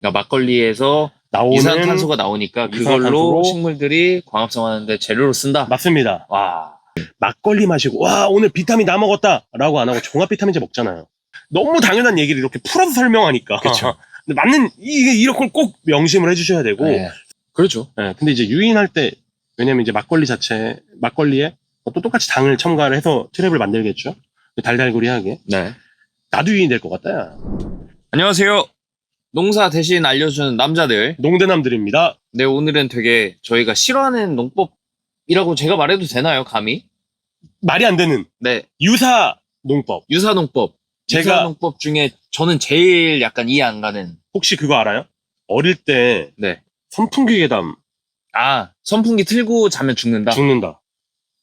그러니까 막걸리에서 나오는 이산탄소가 나오니까 그걸로 이산화탄소로 식물들이 광합성하는데 재료로 쓴다. 맞습니다. 와, 막걸리 마시고 와 오늘 비타민 다 먹었다라고 안 하고 종합 비타민제 먹잖아요. 너무 당연한 얘기를 이렇게 풀어서 설명하니까. 그쵸. 근데 맞는 이게 이런 걸꼭 명심을 해주셔야 되고. 네. 그렇죠. 예, 근데 이제 유인할 때 왜냐면 이제 막걸리 자체 막걸리에 또 똑같이 당을 첨가를 해서 트랩을 만들겠죠. 달달구리하게 네. 나도 유인이 될것 같다. 야. 안녕하세요. 농사 대신 알려주는 남자들. 농대남들입니다. 네, 오늘은 되게 저희가 싫어하는 농법이라고 제가 말해도 되나요, 감히? 말이 안 되는 네, 유사 농법. 유사 농법. 제가- 유사 농법 중에 저는 제일 약간 이해 안 가는. 혹시 그거 알아요? 어릴 때 네. 선풍기 계담 아, 선풍기 틀고 자면 죽는다. 죽는다.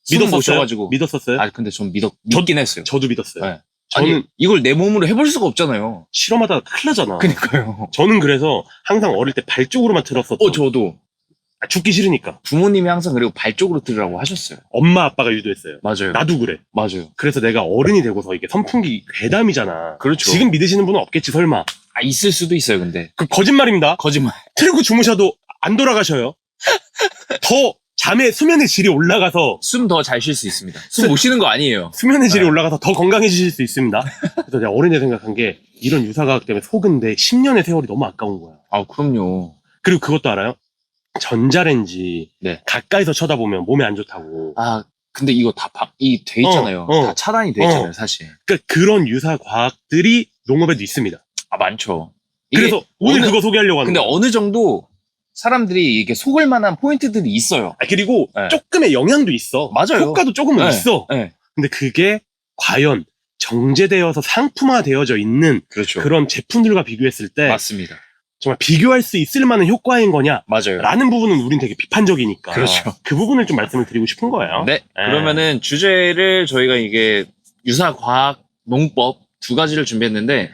숨 믿었었어요? 모셔가지고. 믿었었어요? 아, 근데 전 믿었, 저- 믿긴 했어요. 저도 믿었어요. 네. 저는 아니, 이걸 내 몸으로 해볼 수가 없잖아요. 실험하다가 큰일 나잖아. 그니까요. 저는 그래서 항상 어릴 때 발 쪽으로만 틀었었어. 어, 저도. 아, 죽기 싫으니까. 부모님이 항상 그리고 발 쪽으로 들으라고 하셨어요. 엄마 아빠가 유도했어요. 맞아요. 나도 그래. 맞아요. 그래서 내가 어른이 되고서 이게 선풍기 괴담이잖아. 그렇죠. 지금 믿으시는 분은 없겠지 설마. 아, 있을 수도 있어요, 근데. 그 거짓말입니다. 거짓말. 틀고 주무셔도 안 돌아가셔요. 더 잠의 수면의 질이 올라가서 숨 더 잘 쉴 수 있습니다. 숨 못 쉬는 거 아니에요. 수면의 질이 네. 올라가서 더 건강해지실 수 있습니다. 그래서 내가 어린애 생각한 게 이런 유사과학 때문에 속은데 10년의 세월이 너무 아까운 거야. 아, 그럼요. 그리고 그것도 알아요? 전자레인지 네. 가까이서 쳐다보면 몸에 안 좋다고. 아, 근데 이거 다, 바, 이, 돼 있잖아요. 어, 어. 다 차단이 돼 있잖아요, 사실. 그러니까 그런 유사 과학들이 농업에도 있습니다. 아, 많죠. 이게 그래서 오늘 어느- 그거 소개하려고 하는 근데 거예요. 어느 정도 사람들이 이게 속을 만한 포인트들이 있어요. 아, 그리고 네. 조금의 영향도 있어. 맞아요. 효과도 조금은 네. 있어. 네. 근데 그게 과연 정제되어서 상품화되어져 있는 그렇죠. 그런 제품들과 비교했을 때 맞습니다. 정말 비교할 수 있을 만한 효과인 거냐? 맞아요. 라는 부분은 우린 되게 비판적이니까. 그렇죠. 그 부분을 좀 말씀을 드리고 싶은 거예요. 네. 그러면은 주제를 저희가 이게 유사 과학 농법 두 가지를 준비했는데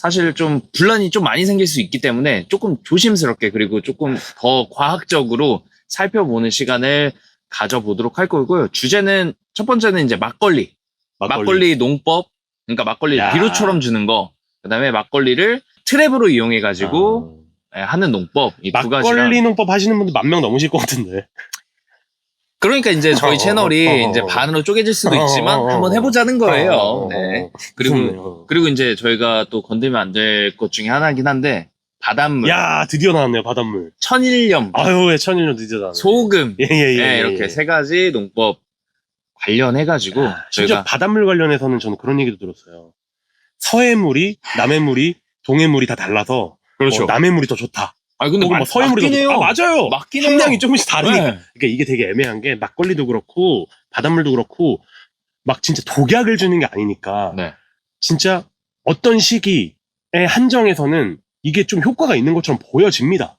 사실 좀 분란이 좀 많이 생길 수 있기 때문에 조금 조심스럽게 그리고 조금 더 과학적으로 살펴보는 시간을 가져보도록 할 거고요. 주제는 첫 번째는 이제 막걸리. 막걸리, 농법. 그러니까 막걸리를 야. 비료처럼 주는 거. 그다음에 막걸리를 트랩으로 이용해 가지고 아. 하는 농법 이 두 가지랑 막걸리 농법 하시는 분들 만 명 넘으실 것 같은데. 그러니까 이제 저희 어, 채널이 어, 어, 이제 어. 반으로 쪼개질 수도 어, 있지만 어, 어, 한번 어. 해보자는 거예요. 어, 어, 네. 어. 그리고. 그리고 이제 저희가 또 건들면 안 될 것 중에 하나긴 한데 바닷물, 야 드디어 나왔네요 바닷물. 천일염, 아유 왜 천일년 드디어 나왔네. 소금 예예예. 네, 이렇게 세 가지 농법 관련해 가지고 아, 심지어 저희가 바닷물 관련해서는 저는 그런 얘기도 들었어요. 서해 물이 남해 물이 동해 물이 다 달라서 그렇죠. 어, 남해 물이 더 좋다. 아 근데 뭐 서해 물이 더 맞긴 해요. 좋다. 아, 맞아요. 맞긴 해요. 함량이 조금씩 다르니까. 네. 그러니까 이게 되게 애매한 게 막걸리도 그렇고 바닷물도 그렇고 막 진짜 독약을 주는 게 아니니까 네. 진짜 어떤 시기의 한정에서는 이게 좀 효과가 있는 것처럼 보여집니다.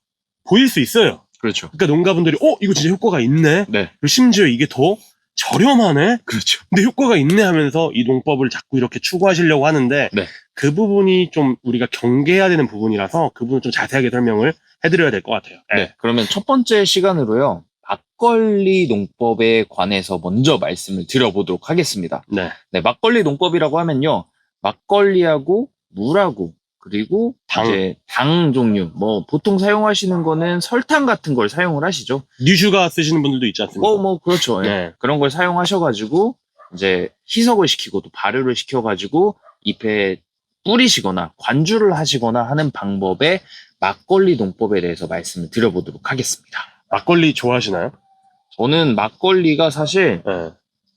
보일 수 있어요. 그렇죠. 그러니까 농가분들이 어 이거 진짜 효과가 있네. 네. 그리고 심지어 이게 더 저렴하네. 그렇죠. 근데 효과가 있네 하면서 이 농법을 자꾸 이렇게 추구하시려고 하는데 네. 그 부분이 좀 우리가 경계해야 되는 부분이라서 그 부분 좀 자세하게 설명을 해드려야 될 것 같아요. 네. 그러면 첫 번째 시간으로요. 막걸리 농법에 관해서 먼저 말씀을 드려보도록 하겠습니다. 네. 네, 막걸리 농법이라고 하면요. 막걸리하고 물하고 그리고 당. 이제 당 종류 뭐 보통 사용하시는 거는 설탕 같은 걸 사용을 하시죠. 뉴슈가 쓰시는 분들도 있지 않습니까? 어, 뭐 그렇죠. 예. 네. 그런 걸 사용하셔가지고 이제 희석을 시키고 또 발효를 시켜가지고 잎에 뿌리시거나 관주를 하시거나 하는 방법의 막걸리 농법에 대해서 말씀을 드려보도록 하겠습니다. 막걸리 좋아하시나요? 저는 막걸리가 사실 네.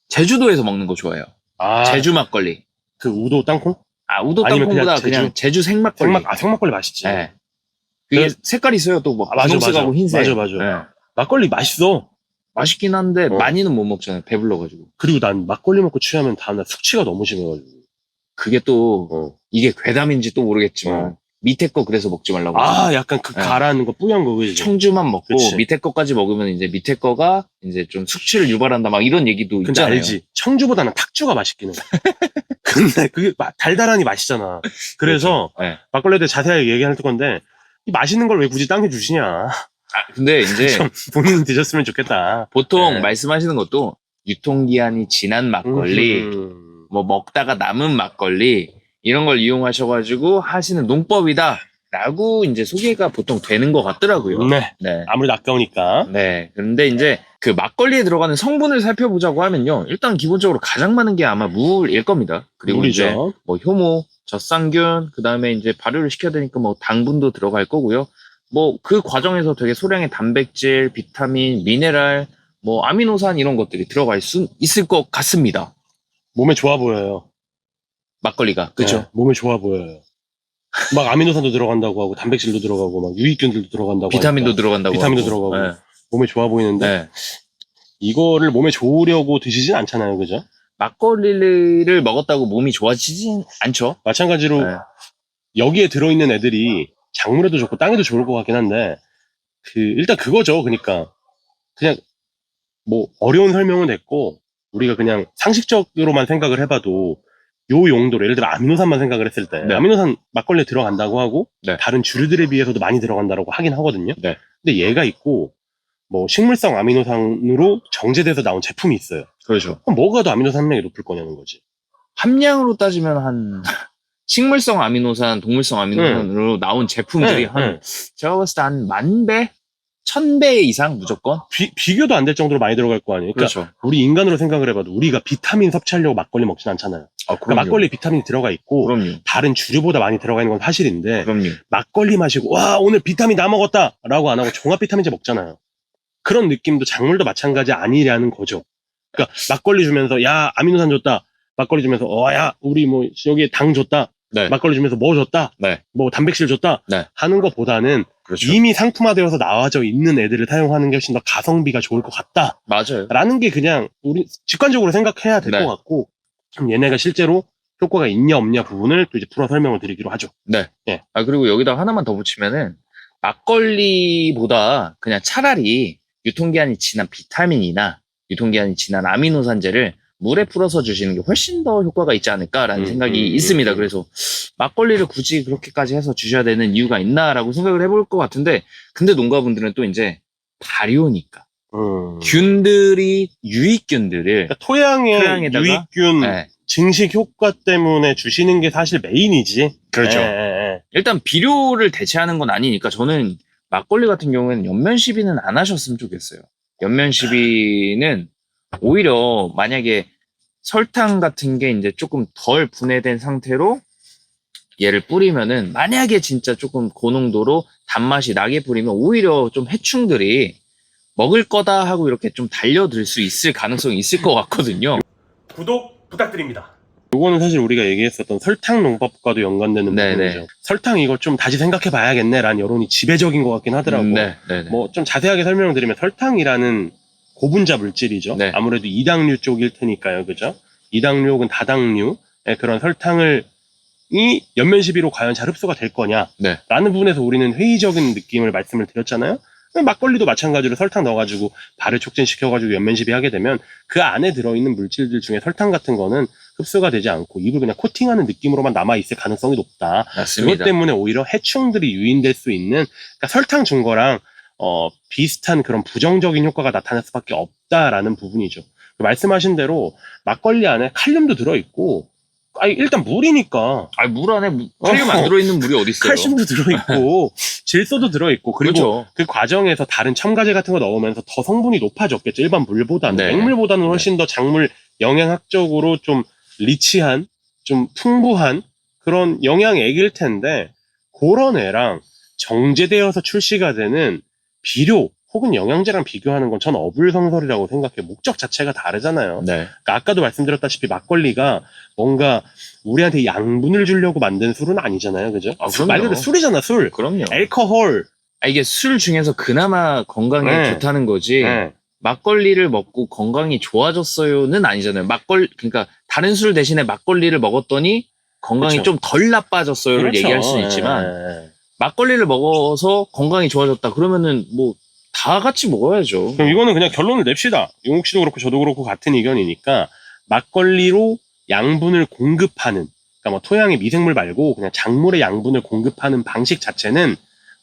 제주도에서 먹는 거 좋아해요. 아, 제주 막걸리. 그 우도 땅콩? 아 우도 아니면 땅콩보다 그냥 그냥 제주, 생막걸리. 생막, 아, 생막걸리 맛있지. 네. 그게 그- 색깔이 있어요. 또뭐 아, 맞아, 분홍색하고 맞아. 흰색. 맞아, 맞아. 네. 막걸리 맛있어. 맛있긴 한데 어. 많이는 못 먹잖아요. 배불러가지고. 그리고 난 막걸리 먹고 취하면 다음날 숙취가 너무 심해가지고. 그게 또 어. 이게 괴담인지 또 모르겠지만 어. 밑에 거 그래서 먹지 말라고. 아, 약간 그 네. 가라앉는 거 뿌연 거, 그지? 청주만 먹고 그치. 밑에 거까지 먹으면 이제 밑에 거가 이제 좀 숙취를 유발한다 막 이런 얘기도 근데 있잖아요. 알지? 청주보다는 탁주가 맛있긴 해. 근데 그게 마- 달달하니 맛있잖아. 그래서 네. 막걸리에 대해 자세하게 얘기할 건데, 이 맛있는 걸 왜 굳이 당겨 주시냐. 아, 근데 이제 좀 본인이 드셨으면 좋겠다. 보통 네. 말씀하시는 것도 유통기한이 지난 막걸리, 음. 뭐 먹다가 남은 막걸리 이런 걸 이용하셔가지고 하시는 농법이다. 라고 이제 소개가 보통 되는 것 같더라고요. 네. 네. 아무래도 아까우니까. 네. 그런데 이제 그 막걸리에 들어가는 성분을 살펴보자고 하면요. 일단 기본적으로 가장 많은 게 아마 물일 겁니다. 그리고 이제 물이죠. 뭐 효모, 젖산균, 그 다음에 이제 발효를 시켜야 되니까 뭐 당분도 들어갈 거고요. 뭐 그 과정에서 되게 소량의 단백질, 비타민, 미네랄, 뭐 아미노산 이런 것들이 들어갈 수 있을 것 같습니다. 몸에 좋아 보여요. 막걸리가. 그죠? 네, 몸에 좋아 보여요. 막 아미노산도 들어간다고 하고 단백질도 들어가고 막 유익균들도 들어간다고 비타민도 하니까 들어간다고. 비타민도 하고. 들어가고. 네. 몸에 좋아 보이는데 네. 이거를 몸에 좋으려고 드시진 않잖아요, 그죠? 막걸리를 먹었다고 몸이 좋아지진 않죠. 마찬가지로 네. 여기에 들어있는 애들이 작물에도 좋고 땅에도 좋을 것 같긴 한데 그 일단 그거죠. 그러니까 그냥 뭐 어려운 설명은 됐고 우리가 그냥 상식적으로만 생각을 해봐도 요 용도로 예를 들어 아미노산만 생각을 했을 때 네. 아미노산 막걸리에 들어간다고 하고 네. 다른 주류들에 비해서도 많이 들어간다고 하긴 하거든요. 네. 근데 얘가 있고 뭐 식물성 아미노산으로 정제돼서 나온 제품이 있어요. 그렇죠. 그럼 뭐가 더 아미노산 함량이 높을 거냐는 거지. 함량으로 따지면 한 식물성 아미노산, 동물성 아미노산으로 나온 제품들이 네, 한 네. 제가 봤을 때 한 만 배, 천배 이상 무조건. 비, 비교도 안 될 정도로 많이 들어갈 거 아니에요. 그러니까 그렇죠. 우리 인간으로 생각을 해봐도 우리가 비타민 섭취하려고 막걸리 먹진 않잖아요. 아, 그러니까 막걸리에 비타민이 들어가 있고 그럼요. 다른 주류보다 많이 들어가 있는 건 사실인데 그럼요. 막걸리 마시고 와 오늘 비타민 다 먹었다 라고 안 하고 종합 비타민제 먹잖아요. 그런 느낌도 작물도 마찬가지 아니라는 거죠. 그러니까 막걸리 주면서 야 아미노산 줬다. 막걸리 주면서 어야 우리 뭐 여기에 당 줬다. 네. 막걸리 주면서 뭐 줬다. 네. 뭐 단백질 줬다. 네. 하는 것보다는 그렇죠. 이미 상품화되어서 나와져 있는 애들을 사용하는 게 훨씬 더 가성비가 좋을 것 같다. 맞아요. 라는 게 그냥 우리 직관적으로 생각해야 될 것 네. 같고 그럼 얘네가 실제로 효과가 있냐 없냐 부분을 또 이제 풀어 설명을 드리기로 하죠. 아, 그리고 여기다 하나만 더 붙이면은 막걸리보다 그냥 차라리 유통기한이 지난 비타민이나 유통기한이 지난 아미노산제를 물에 풀어서 주시는 게 훨씬 더 효과가 있지 않을까라는 음, 생각이 음, 있습니다. 음. 그래서 막걸리를 굳이 그렇게까지 해서 주셔야 되는 이유가 있나라고 생각을 해볼 것 같은데, 근데 농가분들은 또 이제 발효니까 음. 균들이 유익균들을 그러니까 토양의 토양에다가, 유익균 네, 증식 효과 때문에 주시는 게 사실 메인이지. 그렇죠. 예. 일단 비료를 대체하는 건 아니니까 저는 막걸리 같은 경우에는 연면 시비는 안 하셨으면 좋겠어요. 연면 시비는 오히려 만약에 설탕 같은 게 이제 조금 덜 분해된 상태로 얘를 뿌리면은 만약에 진짜 조금 고농도로 단맛이 나게 뿌리면 오히려 좀 해충들이 먹을 거다 하고 이렇게 좀 달려들 수 있을 가능성이 있을 것 같거든요. 구독 부탁드립니다. 요거는 사실 우리가 얘기했었던 설탕 농법과도 연관되는 네네. 부분이죠. 설탕 이거 좀 다시 생각해 봐야겠네라는 여론이 지배적인 것 같긴 하더라고. 네, 네, 네. 뭐 좀 자세하게 설명을 드리면 설탕이라는 고분자 물질이죠. 네. 아무래도 이당류 쪽일 테니까요. 그죠? 이당류 혹은 다당류의 그런 설탕을 이 연면 시비로 과연 잘 흡수가 될 거냐? 네. 라는 부분에서 우리는 회의적인 느낌을 말씀을 드렸잖아요. 막걸리도 마찬가지로 설탕 넣어가지고 발을 촉진시켜가지고 연면 시비 하게 되면 그 안에 들어있는 물질들 중에 설탕 같은 거는 흡수가 되지 않고 입을 그냥 코팅하는 느낌으로만 남아있을 가능성이 높다. 그것 맞습니다. 때문에 오히려 해충들이 유인될 수 있는 그러니까 설탕 준 거랑 어, 비슷한 그런 부정적인 효과가 나타날 수밖에 없다라는 부분이죠. 말씀하신 대로 막걸리 안에 칼륨도 들어있고 아니 일단 물이니까 아, 물 안에 무- 칼륨 어. 안 들어있는 물이 어디 있어요? 칼슘도 들어있고 질소도 들어있고 그리고 그렇죠. 그 과정에서 다른 첨가제 같은 거 넣으면서 더 성분이 높아졌겠죠. 일반 물보다는 네. 맹물보다는 훨씬 더 작물 영양학적으로 좀 리치한 좀 풍부한 그런 영양액일 텐데 그런 애랑 정제되어서 출시가 되는 비료 혹은 영양제랑 비교하는 건 전 어불성설이라고 생각해. 요 목적 자체가 다르잖아요. 네. 그러니까 아까도 말씀드렸다시피 막걸리가 뭔가 우리한테 양분을 주려고 만든 술은 아니잖아요. 그죠? 아, 술, 말 그럼요. 그대로 술이잖아, 술. 그럼요. 알코올. 아, 이게 술 중에서 그나마 건강에 네. 좋다는 거지. 네. 막걸리를 먹고 건강이 좋아졌어요는 아니잖아요. 막걸 그러니까 다른 술 대신에 막걸리를 먹었더니 건강이 그렇죠. 좀 덜 나빠졌어요를 그렇죠. 얘기할 수는 예, 있지만 예, 예. 막걸리를 먹어서 건강이 좋아졌다 그러면은 뭐 다 같이 먹어야죠. 그럼 이거는 그냥 결론을 냅시다. 용욱 씨도 그렇고 저도 그렇고 같은 의견이니까 막걸리로 양분을 공급하는 그러니까 뭐 토양의 미생물 말고 그냥 작물의 양분을 공급하는 방식 자체는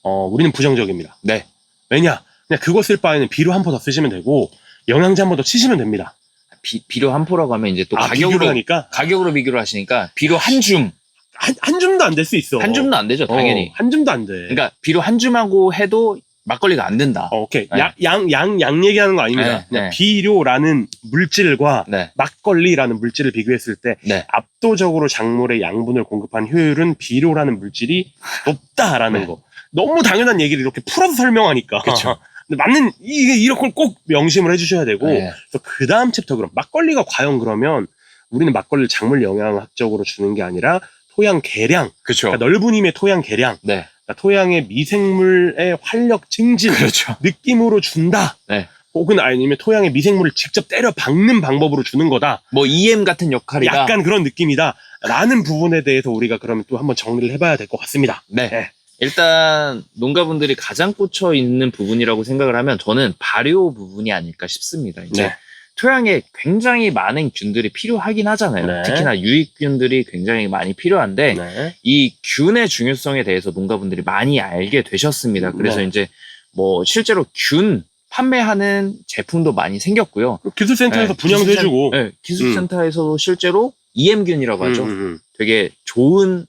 어 우리는 부정적입니다. 네. 왜냐? 그냥 그거 쓸 바에는 비료 한 포 더 쓰시면 되고 영양제 한 번 더 치시면 됩니다. 비, 비료 한 포라고 하면 이제 또 아, 가격으로 비교를 하니까 가격으로 비교를 하시니까 비료 한 줌. 한, 한 줌도 안 될 수 있어. 한 줌도 안 되죠, 당연히. 어, 한 줌도 안 돼. 그러니까 비료 한 줌하고 해도 막걸리가 안 된다. 어, 오케이. 네. 양, 양, 양, 양 얘기하는 거 아닙니다. 네, 그냥 네. 비료라는 물질과 네, 막걸리라는 물질을 비교했을 때 네, 압도적으로 작물의 양분을 공급한 효율은 비료라는 물질이 높다라는 네. 거. 너무 당연한 얘기를 이렇게 풀어서 설명하니까. 그쵸. 근데 맞는 이게 걸꼭 명심을 해주셔야 되고 네. 그래서 그 다음 챕터 그럼 막걸리가 과연 그러면 우리는 막걸리를 작물 영양학적으로 주는 게 아니라 토양 개량, 그렇죠. 그러니까 넓은 힘의 토양 개량, 네, 그러니까 토양의 미생물의 활력 증진 그렇죠. 느낌으로 준다. 네. 혹은 아니면 토양의 미생물을 직접 때려 박는 방법으로 주는 거다. 뭐 EM 같은 역할이다. 약간 그런 느낌이다. 라는 부분에 대해서 우리가 그러면 또 한번 정리를 해봐야 될 것 같습니다. 네. 네. 일단 농가분들이 가장 꽂혀 있는 부분이라고 생각을 하면 저는 발효 부분이 아닐까 싶습니다. 이제 네. 토양에 굉장히 많은 균들이 필요하긴 하잖아요. 네. 특히나 유익균들이 굉장히 많이 필요한데 네. 이 균의 중요성에 대해서 농가분들이 많이 알게 되셨습니다. 그래서 네. 이제 뭐 실제로 균 판매하는 제품도 많이 생겼고요. 기술센터에서 네, 분양도 기술센- 해주고. 네, 기술센터에서도 실제로 EM균이라고 하죠. 음, 음, 음. 되게 좋은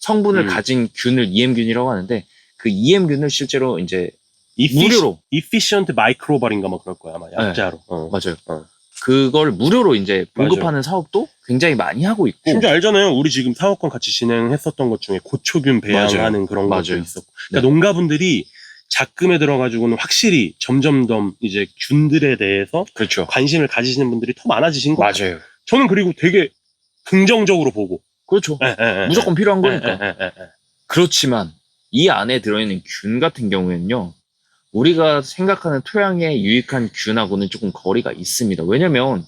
성분을 음. 가진 균을 EM균이라고 하는데 그 EM균을 실제로 이제 무료로 efficient microbal인가 뭐 그럴 거야 아마 약자로. 어. 맞아요. 어. 그걸 무료로 이제 공급하는 사업도 굉장히 많이 하고 있고 심지어 알잖아요. 우리 지금 사업권 같이 진행했었던 것 중에 고초균 배양하는 맞아요. 그런 것도 맞아요. 있었고. 그러니까 농가분들이 작금에 들어가지고는 확실히 점점 더 이제 균들에 대해서 그렇죠. 관심을 가지시는 분들이 더 많아지신 것 같아요. 맞아요. 저는 그리고 되게 긍정적으로 보고. 그렇죠. 예, 예, 예. 무조건 필요한 예, 거니까. 예, 예, 예. 그렇지만 이 안에 들어있는 균 같은 경우에는요. 우리가 생각하는 토양에 유익한 균하고는 조금 거리가 있습니다. 왜냐면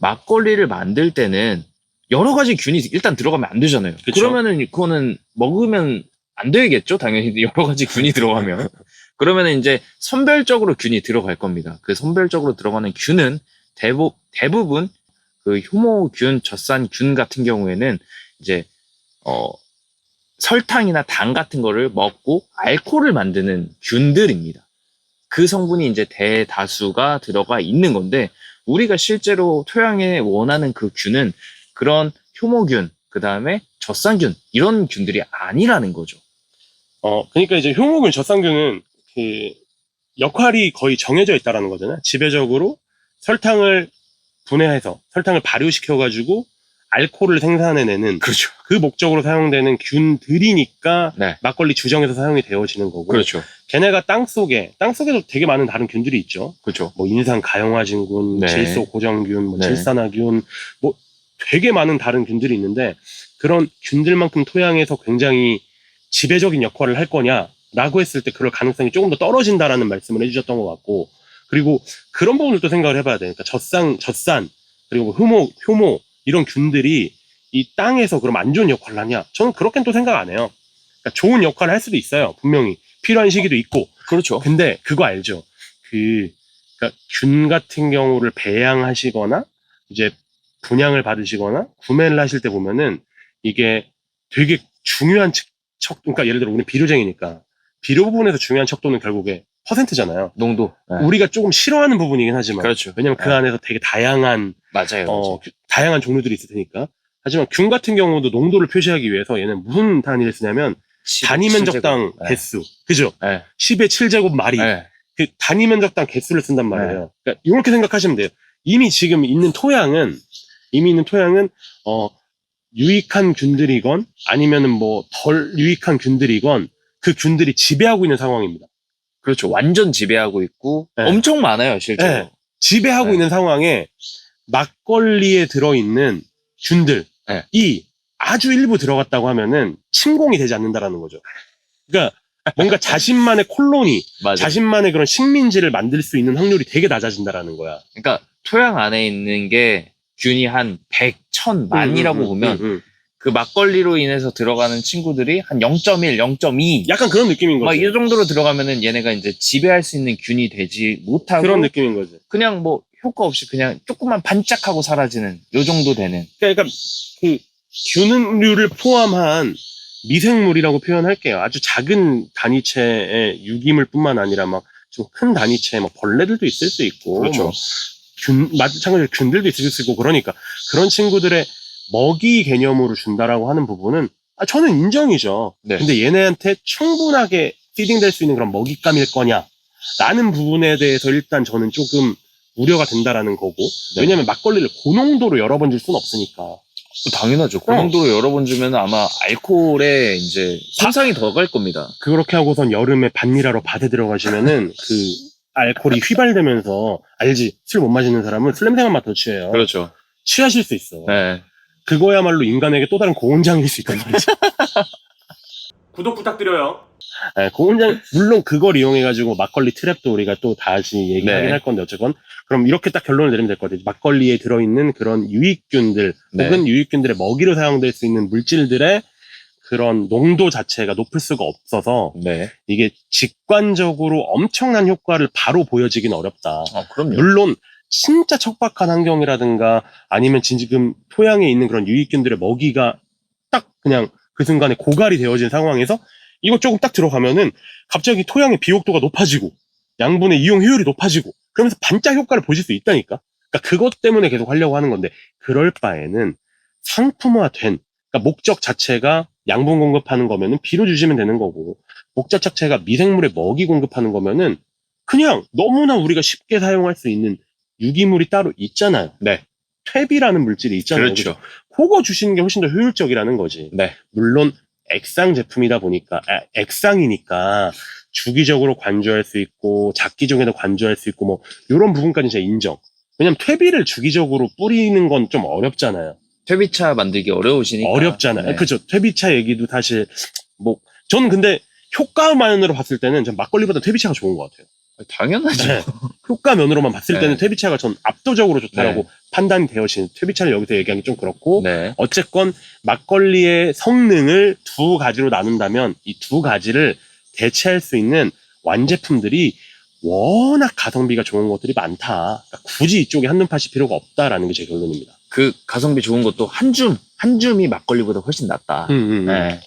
막걸리를 만들 때는 여러 가지 균이 일단 들어가면 안 되잖아요. 그쵸. 그러면은 그거는 먹으면 안 되겠죠. 당연히 여러 가지 균이 들어가면. 그러면은 이제 선별적으로 균이 들어갈 겁니다. 그 선별적으로 들어가는 균은 대부, 대부분 그 효모균, 젖산균 같은 경우에는 이제 어 설탕이나 당 같은 거를 먹고 알코올을 만드는 균들입니다. 그 성분이 이제 대다수가 들어가 있는 건데 우리가 실제로 토양에 원하는 그 균은 그런 효모균, 그 다음에 젖산균 이런 균들이 아니라는 거죠. 어, 그러니까 이제 효모균, 젖산균은 그 역할이 거의 정해져 있다라는 거잖아요. 지배적으로 설탕을 분해해서 설탕을 발효시켜 가지고 알코올을 생산해내는 그렇죠. 그 목적으로 사용되는 균들이니까 네. 막걸리 주정에서 사용이 되어지는 거고. 그렇죠. 걔네가 땅 속에, 땅 속에도 되게 많은 다른 균들이 있죠. 그렇죠. 뭐 인산 가용화진균, 네. 질소 고정균, 뭐 네. 질산화균, 뭐 되게 많은 다른 균들이 있는데 그런 균들만큼 토양에서 굉장히 지배적인 역할을 할 거냐라고 했을 때 그럴 가능성이 조금 더 떨어진다라는 말씀을 해주셨던 것 같고 그리고 그런 부분들도 생각을 해봐야 되니까 젖산, 젖산 그리고 뭐 효모, 효모 이런 균들이 이 땅에서 그럼 안 좋은 역할을 하냐? 저는 그렇게는 또 생각 안 해요. 그러니까 좋은 역할을 할 수도 있어요. 분명히 필요한 시기도 있고 그렇죠. 근데 그거 알죠? 그, 그균 같은 경우를 배양하시거나 이제 분양을 받으시거나 구매를 하실 때 보면은 이게 되게 중요한 척, 척 그러니까 예를 들어 우리 비료쟁이니까 비료 부분에서 중요한 척도는 결국에 퍼센트잖아요. 농도. 네. 우리가 조금 싫어하는 부분이긴 하지만 그렇죠. 왜냐면 그 네. 안에서 되게 다양한 맞아요. 어, 그- 다양한 종류들이 있을 테니까. 하지만 균 같은 경우도 농도를 표시하기 위해서 얘는 무슨 단위를 쓰냐면 단위 면적당 네. 개수. 그죠? 네. 10의 7제곱 마리. 네. 그 단위 면적당 개수를 쓴단 말이에요. 그러니까 이렇게 생각하시면 돼요. 이미 지금 있는 토양은 이미 있는 토양은 어 유익한 균들이건 아니면은 뭐 덜 유익한 균들이건 그 균들이 지배하고 있는 상황입니다. 그렇죠. 완전 지배하고 있고 네. 엄청 많아요, 실제로. 네. 지배하고 네. 있는 상황에 막걸리에 들어 있는 균들이 네. 아주 일부 들어갔다고 하면은 침공이 되지 않는다라는 거죠. 그러니까 뭔가 자신만의 콜로니, 맞아요. 자신만의 그런 식민지를 만들 수 있는 확률이 되게 낮아진다라는 거야. 그러니까 토양 안에 있는 게 균이 한 100, 1000, 만이라고 음, 음, 보면 음, 음. 그 막걸리로 인해서 들어가는 친구들이 한 0.1, 0.2. 약간 그런 느낌인 막 거지. 이 정도로 들어가면은 얘네가 이제 지배할 수 있는 균이 되지 못하고 그런 느낌인 거지. 그냥 뭐 효과 없이 그냥 조금만 반짝하고 사라지는 요 정도 되는 그러니까 그 균류를 포함한 미생물이라고 표현할게요. 아주 작은 단위체의 유기물 뿐만 아니라 막 좀 큰 단위체의 막 벌레들도 있을 수 있고 그렇죠. 뭐 균, 마찬가지로 균들도 있을 수 있고 그러니까 그런 친구들의 먹이 개념으로 준다라고 하는 부분은 아, 저는 인정이죠. 네. 근데 얘네한테 충분하게 피딩될 수 있는 그런 먹잇감일 거냐? 라는 부분에 대해서 일단 저는 조금 우려가 된다라는 거고. 네. 왜냐면 막걸리를 고농도로 여러 번 줄 수는 없으니까. 당연하죠. 그 어. 정도로 여러 번 주면 아마 알코올에 이제 손상이 더 갈 겁니다. 그렇게 하고선 여름에 반미라로 밭에 들어가시면은 그 알코올이 휘발되면서 알지? 술 못 마시는 사람은 술 냄새만 맡아 취해요. 그렇죠. 취하실 수 있어. 네. 그거야말로 인간에게 또 다른 고온장일 수 있단 말이죠. 구독 부탁드려요. 네, 고온장 물론 그걸 이용해가지고 막걸리 트랩도 우리가 또 다시 얘기하긴 네. 할 건데 어쨌건 그럼 이렇게 딱 결론을 내리면 될 것 같아요. 막걸리에 들어있는 그런 유익균들 네. 혹은 유익균들의 먹이로 사용될 수 있는 물질들의 그런 농도 자체가 높을 수가 없어서 네. 이게 직관적으로 엄청난 효과를 바로 보여지긴 어렵다. 아, 그럼요. 물론 진짜 척박한 환경이라든가 아니면 지금 토양에 있는 그런 유익균들의 먹이가 딱 그냥 그 순간에 고갈이 되어진 상황에서 이거 조금 딱 들어가면은 갑자기 토양의 비옥도가 높아지고 양분의 이용 효율이 높아지고 그러면서 반짝 효과를 보실 수 있다니까. 그러니까 그것 때문에 계속 하려고 하는 건데 그럴 바에는 상품화된 그러니까 목적 자체가 양분 공급하는 거면은 비료 주시면 되는 거고 목적 자체가 미생물의 먹이 공급하는 거면은 그냥 너무나 우리가 쉽게 사용할 수 있는 유기물이 따로 있잖아요. 네. 퇴비라는 물질이 있잖아요. 그렇죠. 그거 주시는 게 훨씬 더 효율적이라는 거지. 네. 물론 액상 제품이다 보니까 아, 액상이니까 주기적으로 관주할 수 있고 작기종에도 관주할 수 있고 뭐 이런 부분까지 제가 인정. 왜냐면 퇴비를 주기적으로 뿌리는 건 좀 어렵잖아요. 퇴비차 만들기 어려우시니까. 어렵잖아요. 네. 그죠. 퇴비차 얘기도 사실 뭐 저는 근데 효과만으로 봤을 때는 전 막걸리보다 퇴비차가 좋은 것 같아요. 당연하죠. 네. 효과 면으로만 봤을 네. 때는 퇴비차가 전 압도적으로 좋다라고 네. 판단이 되어지는 퇴비차를 여기서 얘기하기 좀 그렇고 네. 어쨌건 막걸리의 성능을 두 가지로 나눈다면 이 두 가지를 대체할 수 있는 완제품들이 워낙 가성비가 좋은 것들이 많다. 그러니까 굳이 이쪽에 한눈 파실 필요가 없다라는 게 제 결론입니다. 그 가성비 좋은 것도 한 줌, 한 줌이 막걸리보다 훨씬 낫다. 음, 음, 음. 네.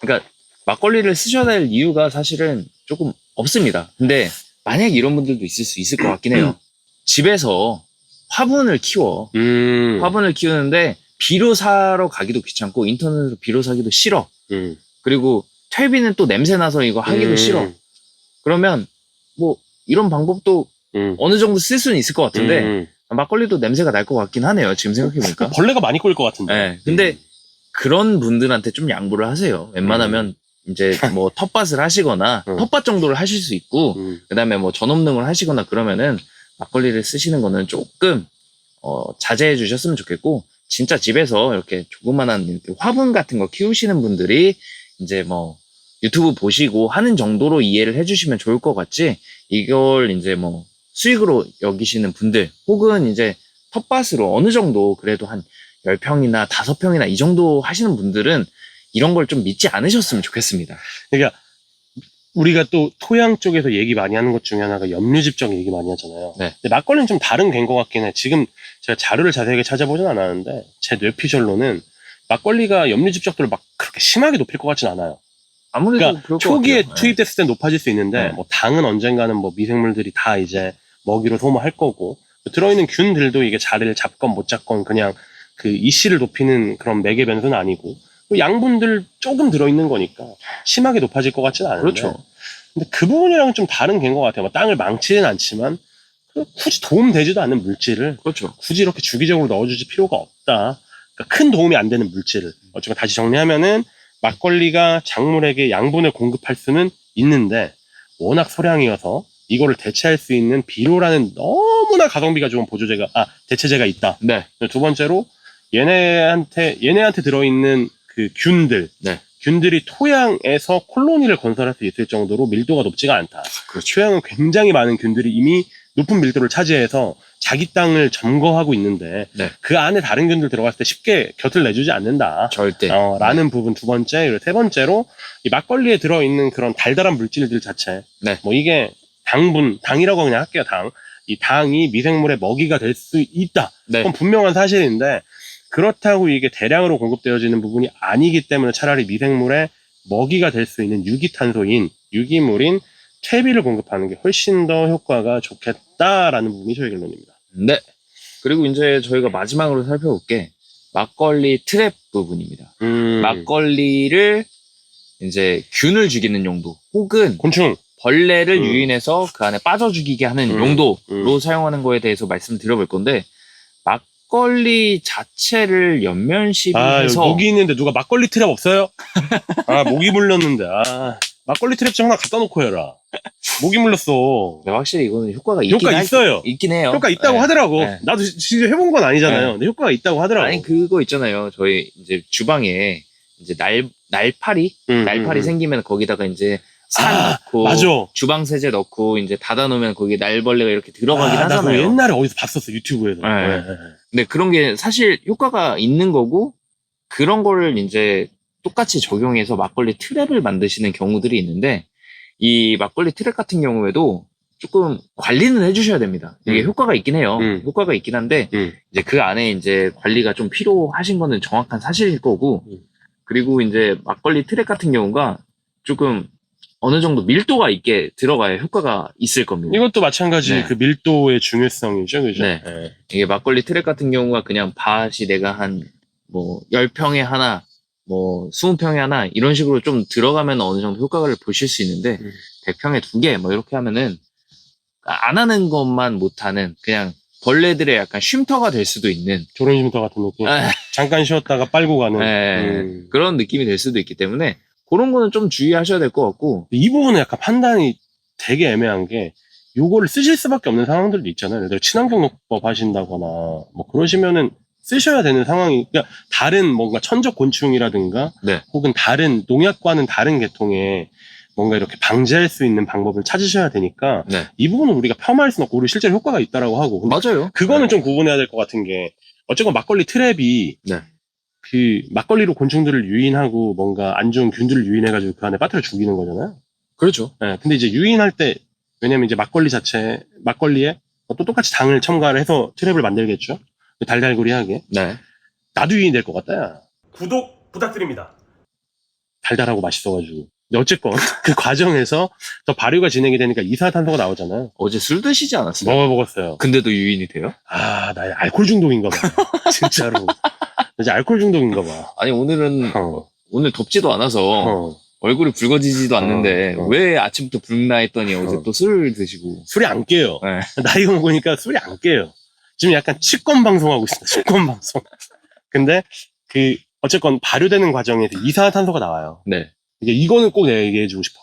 그러니까 막걸리를 쓰셔야 될 이유가 사실은 조금 없습니다. 근데 만약 이런 분들도 있을 수 있을 것 같긴 해요. 집에서 화분을 키워. 음, 화분을 키우는데 비료 사러 가기도 귀찮고 인터넷으로 비료 사기도 싫어. 음, 그리고 퇴비는 또 냄새 나서 이거 하기도 음, 싫어. 그러면 뭐 이런 방법도 음. 어느 정도 쓸 수는 있을 것 같은데 음. 막걸리도 냄새가 날 것 같긴 하네요. 지금 생각해보니까. 벌레가 많이 꼬일 것 같은데. 네. 근데 그런 분들한테 좀 양보를 하세요. 웬만하면 이제 뭐 텃밭을 하시거나 음. 텃밭 정도를 하실 수 있고 음, 그다음에 뭐 전업능을 하시거나 그러면은 막걸리를 쓰시는 거는 조금 어, 자제해 주셨으면 좋겠고 진짜 집에서 이렇게 조그만한 이렇게 화분 같은 거 키우시는 분들이 이제 뭐 유튜브 보시고 하는 정도로 이해를 해주시면 좋을 것 같지 이걸 이제 뭐 수익으로 여기시는 분들 혹은 이제 텃밭으로 어느 정도 그래도 한 10평이나 5평이나 이 정도 하시는 분들은 이런 걸 좀 믿지 않으셨으면 좋겠습니다. 그러니까 우리가 또 토양 쪽에서 얘기 많이 하는 것 중에 하나가 염류집적 얘기 많이 하잖아요. 네. 근데 막걸리는 좀 다른 된것 같긴 해. 지금 제가 자료를 자세하게 찾아보진 않았는데 제 뇌피셜로는 막걸리가 염류집적도를 막 그렇게 심하게 높일 것 같진 않아요. 아무래도 그러니까 초기에. 네. 투입됐을 때 높아질 수 있는데 네. 뭐 당은 언젠가는 뭐 미생물들이 다 이제 먹이로 소모할 거고 들어있는 균들도 이게 자리를 잡건 못 잡건 그냥 그 이씨를 높이는 그런 매개 변수는 아니고 또 양분들 조금 들어있는 거니까 심하게 높아질 것 같지는 않은데 그렇죠. 근데 그 부분이랑은 좀 다른 개인 것 같아요. 뭐 땅을 망치진 않지만 그 굳이 도움되지도 않는 물질을 그렇죠. 굳이 이렇게 주기적으로 넣어주실 필요가 없다. 그러니까 큰 도움이 안 되는 물질을. 어쨌건 다시 정리하면은 막걸리가 작물에게 양분을 공급할 수는 있는데 워낙 소량이어서 이거를 대체할 수 있는 비료라는 너무나 가성비가 좋은 보조제가 아 대체제가 있다. 네. 두 번째로 얘네한테 얘네한테 들어있는 그 균들 네. 균들이 토양에서 콜로니를 건설할 수 있을 정도로 밀도가 높지가 않다. 그렇죠. 토양은 굉장히 많은 균들이 이미 높은 밀도를 차지해서 자기 땅을 점거하고 있는데 네. 그 안에 다른 균들 들어갔을 때 쉽게 곁을 내주지 않는다. 절대. 어, 라는 부분 두 번째, 그리고 세 번째로 이 막걸리에 들어 있는 그런 달달한 물질들 자체. 네. 뭐 이게 당분, 당이라고 그냥 할게요, 당. 이 당이 미생물의 먹이가 될 수 있다. 네. 그건 분명한 사실인데 그렇다고 이게 대량으로 공급되어지는 부분이 아니기 때문에 차라리 미생물의 먹이가 될 수 있는 유기탄소인 유기물인 퇴비를 공급하는 게 훨씬 더 효과가 좋겠다라는 부분이 저의 결론입니다. 네. 그리고 이제 저희가 마지막으로 살펴볼 게 막걸리 트랩 부분입니다. 음. 막걸리를 이제 균을 죽이는 용도 혹은 곤충. 벌레를 음. 유인해서 그 안에 빠져 죽이게 하는 음. 용도로 음. 사용하는 거에 대해서 말씀드려볼 건데 막걸리 자체를 아, 연면시비해서 여기 목이 있는데 누가 막걸리 트랩 없어요? 아, 목이 물렸는데. 아, 막걸리 트랩 좀 하나 갖다 놓고 해라. 목이 물렸어. 네, 확실히 이거는 효과가 있긴 효과 할- 있어요. 있긴 해요. 효과 있다고 네. 하더라고. 네. 나도 진짜 해본 건 아니잖아요. 네. 근데 효과가 있다고 하더라고. 아니 그거 있잖아요. 저희 이제 주방에 이제 날 날파리 음, 날파리 음, 음. 생기면 거기다가 이제 산 아, 넣고 맞아. 주방 세제 넣고 이제 닫아 놓으면 거기 날벌레가 이렇게 들어가긴 아, 나 그거 하잖아요. 옛날에 어디서 봤었어, 유튜브에서. 네. 네, 네. 근데 그런 게 사실 효과가 있는 거고 그런 거를 이제 똑같이 적용해서 막걸리 트랩을 만드시는 경우들이 있는데 이 막걸리 트랩 같은 경우에도 조금 관리는 해주셔야 됩니다. 이게 음. 효과가 있긴 해요. 음. 효과가 있긴 한데 음. 이제 그 안에 이제 관리가 좀 필요하신 거는 정확한 사실일 거고 음. 그리고 이제 막걸리 트랩 같은 경우가 조금 어느 정도 밀도가 있게 들어가야 효과가 있을 겁니다. 이것도 마찬가지 네. 그 밀도의 중요성이죠, 그죠? 네. 이게 막걸리 트랩 같은 경우가 그냥 밭이 내가 한 뭐 10평에 하나, 뭐 20평에 하나 이런 식으로 좀 들어가면 어느 정도 효과를 보실 수 있는데 음. 100평에 두 개 뭐 이렇게 하면은 안 하는 것만 못하는 그냥 벌레들의 약간 쉼터가 될 수도 있는 조론심터 같은 느낌. 아, 잠깐 쉬었다가 빨고 가는. 네, 음. 그런 느낌이 될 수도 있기 때문에 그런 거는 좀 주의하셔야 될 것 같고 이 부분은 약간 판단이 되게 애매한 게 요거를 쓰실 수밖에 없는 상황들도 있잖아요. 예를 들어 친환경 농법 하신다거나 뭐 그러시면은 쓰셔야 되는 상황이 그러니까 다른 뭔가 천적 곤충이라든가 네. 혹은 다른 농약과는 다른 계통의 뭔가 이렇게 방지할 수 있는 방법을 찾으셔야 되니까 네. 이 부분은 우리가 폄하할 수는 없고 우리 실제로 효과가 있다라고 하고 맞아요. 그거는 좀 구분해야 될 것 같은 게 어쨌건 막걸리 트랩이 네. 그 막걸리로 곤충들을 유인하고 뭔가 안 좋은 균들을 유인해가지고 그 안에 빠뜨려 죽이는 거잖아요. 그렇죠. 예, 근데 이제 유인할 때 왜냐면 이제 막걸리 자체 막걸리에 또 똑같이 당을 첨가를 해서 트랩을 만들겠죠. 달달구리하게 네. 나도 유인 될것 같다. 야. 구독 부탁드립니다. 달달하고 맛있어가지고. 근데 어쨌건 그 과정에서 더 발효가 진행이 되니까 이산화탄소가 나오잖아요. 어제 술 드시지 않았어요? 먹어 먹었어요. 근데도 유인이 돼요? 아, 나 알코올 중독인가 봐. 진짜로. 나 이제 알코올 중독인가 봐. 아니 오늘은 어, 오늘 덥지도 않아서 어. 얼굴이 붉어지지도 않는데 어. 왜 아침부터 붉나 했더니 어제 어. 또 술을 드시고 술이 안 깨요. 네. 나이가 먹으니까 술이 안 깨요. 지금 약간 치권 방송하고 있습니다. 치권 방송. 근데 그 어쨌건 발효되는 과정에서 이산화탄소가 나와요. 네 이게 이거는 꼭 내가 얘기해주고 싶어.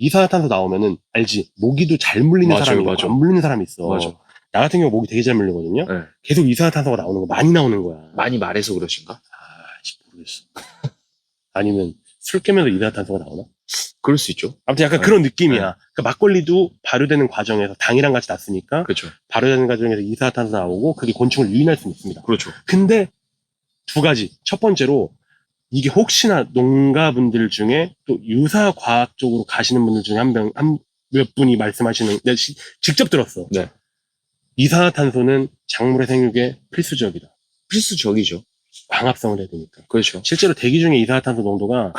이산화탄소 나오면은 알지 모기도 잘 물리는 맞아요, 사람이 있고 맞아. 안 물리는 사람이 있어. 맞아. 나 같은 경우 모기 되게 잘 물리거든요. 네. 계속 이산화탄소가 나오는 거 많이 나오는 거야. 많이 말해서 그러신가? 아, 씨, 모르겠어. 아니면 술 깨면서 이산화탄소가 나오나? 그럴 수 있죠. 아무튼 약간 네. 그런 느낌이야. 네. 그러니까 막걸리도 발효되는 과정에서 당이랑 같이 났으니까 그렇죠. 발효되는 과정에서 이산화탄소 나오고 그게 곤충을 유인할 수 있습니다. 그렇죠. 근데 두 가지. 첫 번째로 이게 혹시나 농가분들 중에 또 유사 과학 쪽으로 가시는 분들 중에 한 명, 한 몇 분이 말씀하시는, 내가 시- 직접 들었어. 네. 이산화탄소는 작물의 생육에 필수적이다. 필수적이죠. 광합성을 해야 되니까. 그렇죠. 실제로 대기 중에 이산화탄소 농도가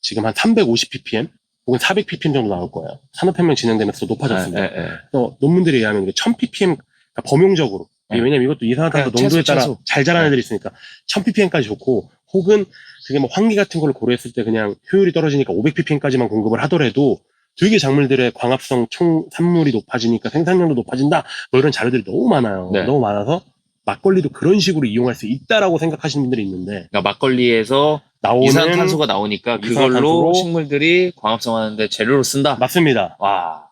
지금 한 350 ppm 혹은 400 ppm 정도 나올 거예요. 산업혁명 진행되면서 높아졌습니다. 네, 네, 네. 그래서 논문들에 의하면 1000 ppm 그러니까 범용적으로 네. 왜냐면 이것도 이산화탄소 그냥 농도에 최소, 따라 최소. 잘 자라는 네. 애들이 있으니까 1000 ppm까지 좋고 혹은 그게 뭐 환기 같은 걸로 고려했을 때 그냥 효율이 떨어지니까 500 ppm까지만 공급을 하더라도 되게 작물들의 광합성 총 산물이 높아지니까 생산량도 높아진다 뭐 이런 자료들이 너무 많아요 네. 너무 많아서 막걸리도 그런 식으로 이용할 수 있다라고 생각하시는 분들이 있는데 그러니까 막걸리에서 나오는 이산탄소가 나오니까 그걸로 이산화탄소로 식물들이 광합성하는데 재료로 쓴다. 맞습니다 와,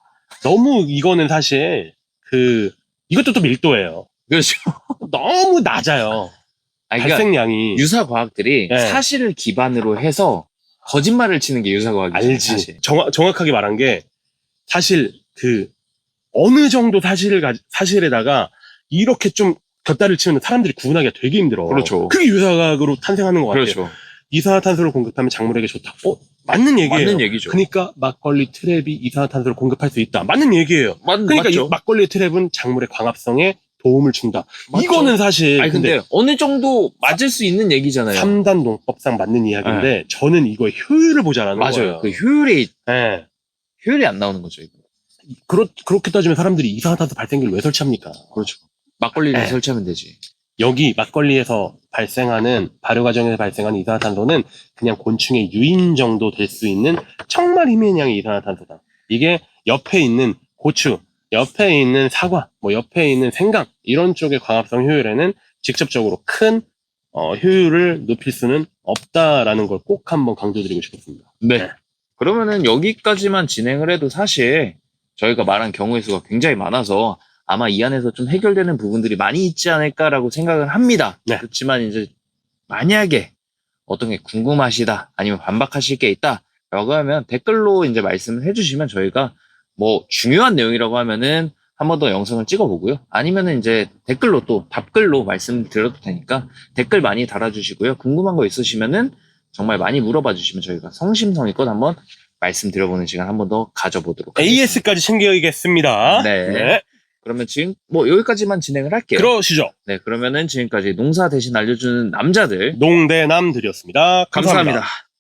너무 이거는 사실 그 이것도 또 밀도예요 그렇죠. 너무 낮아요 아니, 그러니까 발생량이 유사 과학들이 네. 사실을 기반으로 해서 거짓말을 치는 게 유사 과학이죠. 알지. 사실. 정확, 정확하게 말한 게 사실 그 어느 정도 사실을 가, 사실에다가 이렇게 좀 곁다리를 치면 사람들이 구분하기가 되게 힘들어. 그렇죠. 그게 유사과학으로 탄생하는 것 같아요. 그렇죠. 이산화탄소를 공급하면 작물에게 좋다. 어, 맞는 얘기예요. 맞는 얘기죠. 그러니까 막걸리 트랩이 이산화탄소를 공급할 수 있다. 맞는 얘기예요. 맞, 그러니까 맞죠. 이 막걸리 트랩은 작물의 광합성에 도움을 준다. 맞죠. 이거는 사실 아니 근데, 어느 정도 맞을 수 있는 얘기잖아요. 3단 농법상 맞는 이야기인데 저는 이거의 효율을 보자라는 맞아요. 거예요. 그 효율이 예. 효율이 안 나오는 거죠. 이거. 그렇, 그렇게 따지면 사람들이 이산화탄소 발생기를 왜 설치합니까? 그렇죠. 막걸리를 네. 설치하면 되지. 여기 막걸리에서 발생하는 발효 과정에서 발생하는 이산화탄소는 그냥 곤충의 유인 정도 될 수 있는 정말 희미한 양의 이산화탄소다. 이게 옆에 있는 고추, 옆에 있는 사과, 뭐 옆에 있는 생강 이런 쪽의 광합성 효율에는 직접적으로 큰 어, 효율을 높일 수는 없다라는 걸 꼭 한번 강조드리고 싶었습니다. 네. 네. 그러면은 여기까지만 진행을 해도 사실 저희가 말한 경우의 수가 굉장히 많아서 아마 이 안에서 좀 해결되는 부분들이 많이 있지 않을까라고 생각을 합니다. 네. 그렇지만 이제 만약에 어떤 게 궁금하시다 아니면 반박하실 게 있다 라고 하면 댓글로 이제 말씀을 해주시면 저희가 뭐 중요한 내용이라고 하면은 한 번 더 영상을 찍어보고요. 아니면은 이제 댓글로 또 답글로 말씀드려도 되니까 댓글 많이 달아주시고요. 궁금한 거 있으시면은 정말 많이 물어봐 주시면 저희가 성심성의껏 한번 말씀드려보는 시간 한 번 더 가져보도록 하겠습니다. AS까지 챙겨야겠습니다. 네. 그러면 지금 뭐 여기까지만 진행을 할게요. 그러시죠. 네, 그러면은 지금까지 농사 대신 알려주는 남자들 농대남들이었습니다 감사합니다.